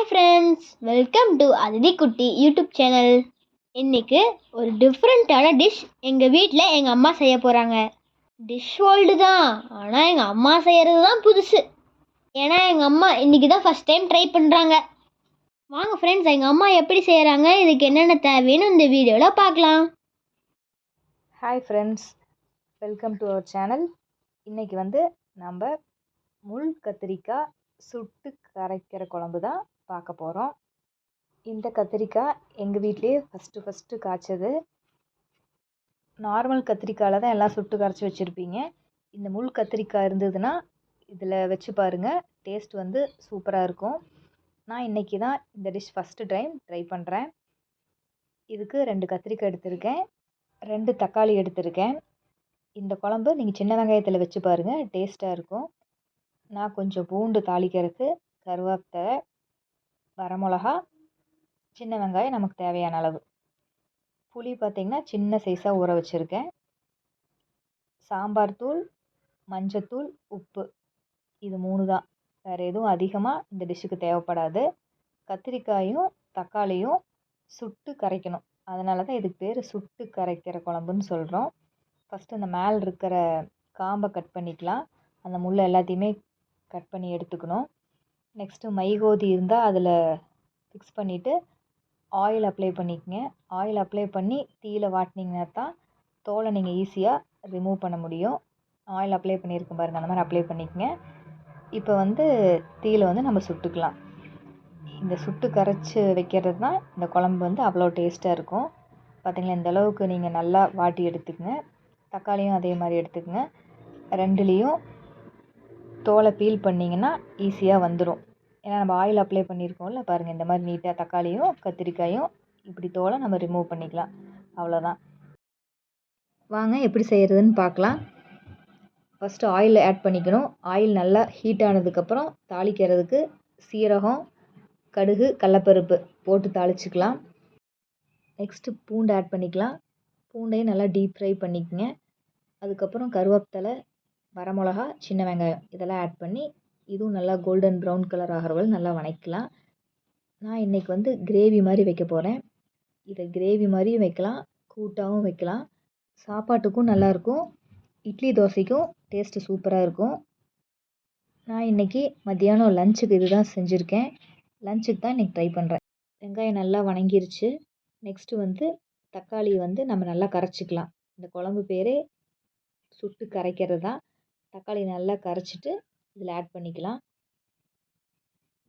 Hi friends welcome to Aditi Kutty YouTube channel இன்றைக்கு ஒரு டிஃப்ரெண்ட்டான டிஷ் எங்கள் வீட்டில் எங்கள் அம்மா செய்ய போகிறாங்க டிஷ் வேர்ல்டு தான். ஆனால் எங்கள் அம்மா செய்கிறது தான் புதுசு. ஏன்னா எங்கள் அம்மா இன்றைக்கி தான் ஃபஸ்ட் டைம் ட்ரை பண்ணுறாங்க வாங்க ஃப்ரெண்ட்ஸ் எங்கள் அம்மா எப்படி செய்கிறாங்க இதுக்கு என்னென்ன தேவைன்னு இந்த வீடியோவில் பார்க்கலாம். Hi friends welcome to our channel இன்றைக்கி வந்து நம்ம முள் கத்திரிக்காய் சுட்டு கரைக்கிற குழம்பு தான் பார்க்க போகிறோம் இந்த கத்திரிக்காய் எங்கள் வீட்லேயே ஃபஸ்ட்டு ஃபஸ்ட்டு காய்ச்சது. நார்மல் கத்திரிக்காயில் தான் எல்லாம் சுட்டு கரைச்சி வச்சுருப்பீங்க. இந்த முள் கத்திரிக்காய் இருந்ததுன்னா இதில் வச்சு பாருங்கள் டேஸ்ட் வந்து சூப்பராக இருக்கும். நான் இன்றைக்கி தான் இந்த டிஷ் ஃபஸ்ட்டு டைம் ட்ரை பண்ணுறேன் இதுக்கு ரெண்டு கத்திரிக்காய் எடுத்திருக்கேன். ரெண்டு தக்காளி எடுத்திருக்கேன். இந்த குழம்பு நீங்கள் சின்ன வெங்காயத்தில் வச்சு பாருங்கள் டேஸ்ட்டாக இருக்கும். நான் கொஞ்சம் பூண்டு தாளிக்கிறதுக்கு கருவேப்பிலை வரமிளகா சின்ன வெங்காயம் நமக்கு தேவையான அளவு. புளி பார்த்திங்கன்னா சின்ன சைஸாக ஊற வச்சுருக்கேன். சாம்பார் தூள் மஞ்சத்தூள் உப்பு. இது மூணு தான். வேறு எதுவும் அதிகமாக இந்த டிஷ்ஷுக்கு தேவைப்படாது. கத்திரிக்காயும் தக்காளியும் சுட்டு கரைக்கணும். அதனால தான் இதுக்கு பேர் சுட்டு கரைக்கிற குழம்புன்னு சொல்கிறோம் ஃபஸ்ட்டு அந்த மேலே இருக்கிற காம்பை கட் பண்ணிக்கலாம். அந்த முள் எல்லாத்தையுமே கட் பண்ணி எடுத்துக்கணும். நெக்ஸ்ட்டு மைகோதி இருந்தால் அதில் ஃபிக்ஸ் பண்ணிவிட்டு ஆயில் அப்ளை பண்ணிக்கங்க. ஆயில் அப்ளை பண்ணி தீயில் வாட்டினீங்கன்னா தான் தோலை நீங்கள் ஈஸியாக ரிமூவ் பண்ண முடியும். ஆயில் அப்ளை பண்ணியிருக்கேன் பாருங்கள் அந்த மாதிரி அப்ளை பண்ணிக்கங்க. இப்போ வந்து தீயில வந்து நம்ம சுட்டுக்கலாம். இந்த சுட்டு கரைச்சி வைக்கிறது தான் இந்த குழம்பு வந்து அவ்வளோ டேஸ்ட்டாக இருக்கும். பார்த்திங்களா இந்த அளவுக்கு நீங்கள் நல்லா வாட்டி எடுத்துக்கங்க. தக்காளியும் அதே மாதிரி எடுத்துக்கங்க. ரெண்டுலேயும் தோலை பீல் பண்ணிங்கன்னா ஈஸியாக வந்துடும் ஏன்னா நம்ம ஆயில் அப்ளை பண்ணியிருக்கோம்ல பாருங்கள் இந்த மாதிரி நீட்டாக தக்காளியும் கத்திரிக்காயும் இப்படி தோலை நம்ம ரிமூவ் பண்ணிக்கலாம். அவ்வளோதான் வாங்க எப்படி செய்கிறதுன்னு பார்க்கலாம். ஃபஸ்ட்டு ஆயில் ஆட் பண்ணிக்கணும். ஆயில் நல்லா ஹீட் ஆனதுக்கப்புறம் தாளிக்கிறதுக்கு சீரகம் கடுகு கடலப்பருப்பு போட்டு தாளிச்சிக்கலாம். நெக்ஸ்ட்டு பூண்டு ஆட் பண்ணிக்கலாம். பூண்டையும் நல்லா டீப் ஃப்ரை பண்ணிக்கங்க. அதுக்கப்புறம் கருவேப்பிலை வரமிளகா சின்ன வெங்காயம் இதெல்லாம் ஆட் பண்ணி இதுவும் நல்லா கோல்டன் ப்ரௌன் கலர் ஆகிற வரை நல்லா வதக்கலாம் நான் இன்றைக்கி வந்து கிரேவி மாதிரி வைக்க போகிறேன் இதை கிரேவி மாதிரியும் வைக்கலாம் கூட்டாகவும் வைக்கலாம். சாப்பாட்டுக்கும் நல்லாயிருக்கும் இட்லி தோசைக்கும் டேஸ்ட்டு சூப்பராக இருக்கும். நான் இன்றைக்கி மத்தியானம் லஞ்சுக்கு இது தான் செஞ்சுருக்கேன். லஞ்சுக்கு தான் இன்றைக்கி ட்ரை பண்ணுறேன் வெங்காயம் நல்லா வணங்கிருச்சு. நெக்ஸ்ட்டு வந்து தக்காளி வந்து நம்ம நல்லா கரைச்சிக்கலாம். இந்த குழம்பு பேரே சுட்டு கரைக்கிறது தான் தக்காளி நல்லா கரைச்சிட்டு இதில் ஆட் பண்ணிக்கலாம்.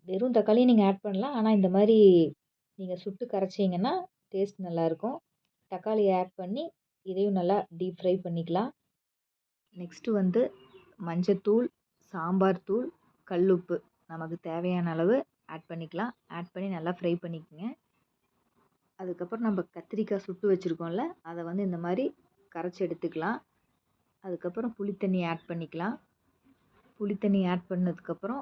வெறும் தக்காளியும் நீங்கள் ஆட் பண்ணலாம். ஆனால் இந்த மாதிரி நீங்கள் சுட்டு கரைச்சிங்கன்னா டேஸ்ட் நல்லாயிருக்கும். தக்காளியை ஆட் பண்ணி இதையும் நல்லா டீப் ஃப்ரை பண்ணிக்கலாம். நெக்ஸ்ட்டு வந்து மஞ்சத்தூள் சாம்பார் தூள் கல்லுப்பு நமக்கு தேவையான அளவு ஆட் பண்ணிக்கலாம். ஆட் பண்ணி நல்லா ஃப்ரை பண்ணிக்கோங்க. அதுக்கப்புறம் நம்ம கத்திரிக்காய் சுட்டு வச்சுருக்கோம்ல அதை வந்து இந்த மாதிரி கரைச்சி எடுத்துக்கலாம். அதுக்கப்புறம் புளி தண்ணி ஆட் பண்ணிக்கலாம். புளித்தண்ணி ஆட் பண்ணதுக்கப்புறம்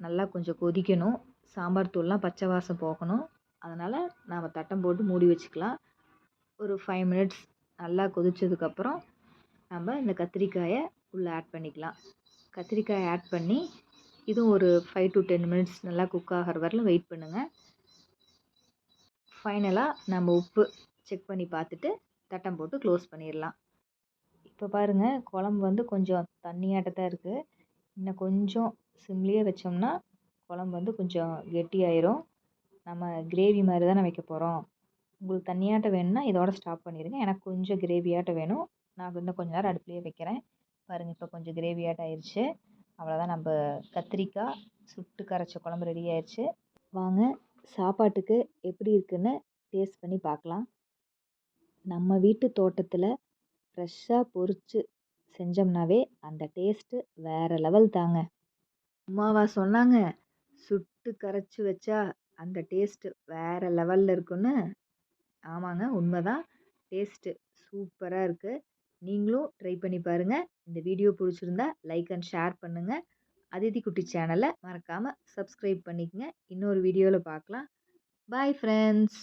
நல்லா கொஞ்சம் கொதிக்கணும். சாம்பார் தூள்லாம் பச்சை வாசம் போகணும். அதனால் நாம் தட்டம் போட்டு மூடி வச்சுக்கலாம். ஒரு ஃபைவ் மினிட்ஸ் நல்லா கொதித்ததுக்கப்புறம் நம்ம இந்த கத்திரிக்காயை உள்ளே ஆட் பண்ணிக்கலாம். கத்திரிக்காயை ஆட் பண்ணி இதுவும் ஒரு ஃபைவ் டு டென் மினிட்ஸ் நல்லா குக் ஆகிற வரலும் வெயிட் பண்ணுங்கள் ஃபைனலாக நம்ம உப்பு செக் பண்ணி பார்த்துட்டு தட்டம் போட்டு க்ளோஸ் பண்ணிடலாம். இப்போ பாருங்கள் குழம்பு வந்து கொஞ்சம் தண்ணியாட்ட தான் இருக்குது இன்னும் கொஞ்சம் சிம்லேயே வச்சோம்னா குழம்பு வந்து கொஞ்சம் கெட்டியாயிரும். நம்ம கிரேவி மாதிரி தானே வைக்க போகிறோம் உங்களுக்கு தண்ணியாட்டம் வேணும்னா இதோட ஸ்டாப் பண்ணிடுங்க எனக்கு கொஞ்சம் கிரேவியாட்டம் வேணும். நான் இன்னும் கொஞ்சம் நேரம் அடுப்புலேயே வைக்கிறேன். பாருங்கள் இப்போ கொஞ்சம் கிரேவியாட்ட ஆயிடுச்சு அவ்வளோதான் நம்ம கத்திரிக்காய் சுட்டு கரைச்ச குழம்பு ரெடி ஆயிடுச்சு வாங்க சாப்பாட்டுக்கு எப்படி இருக்குன்னு டேஸ்ட் பண்ணி பார்க்கலாம். நம்ம வீட்டு தோட்டத்தில் ஃப்ரெஷ்ஷாக பொறிச்சு செஞ்சோம்னாவே அந்த டேஸ்ட்டு வேறு லெவல் தாங்க. அம்மாவா சொன்னாங்க சுட்டு கரைச்சி வச்சா அந்த டேஸ்ட்டு வேறு லெவலில் இருக்குன்னு ஆமாங்க உண்மை தான் டேஸ்ட்டு சூப்பராக இருக்குது நீங்களும் ட்ரை பண்ணி பாருங்கள் இந்த வீடியோ பிடிச்சிருந்தா லைக் அண்ட் ஷேர் பண்ணுங்கள் அதிதி குட்டி சேனலை மறக்காமல் சப்ஸ்கிரைப் பண்ணிக்கங்க. இன்னொரு வீடியோவில் பார்க்கலாம் பாய் ஃப்ரெண்ட்ஸ்.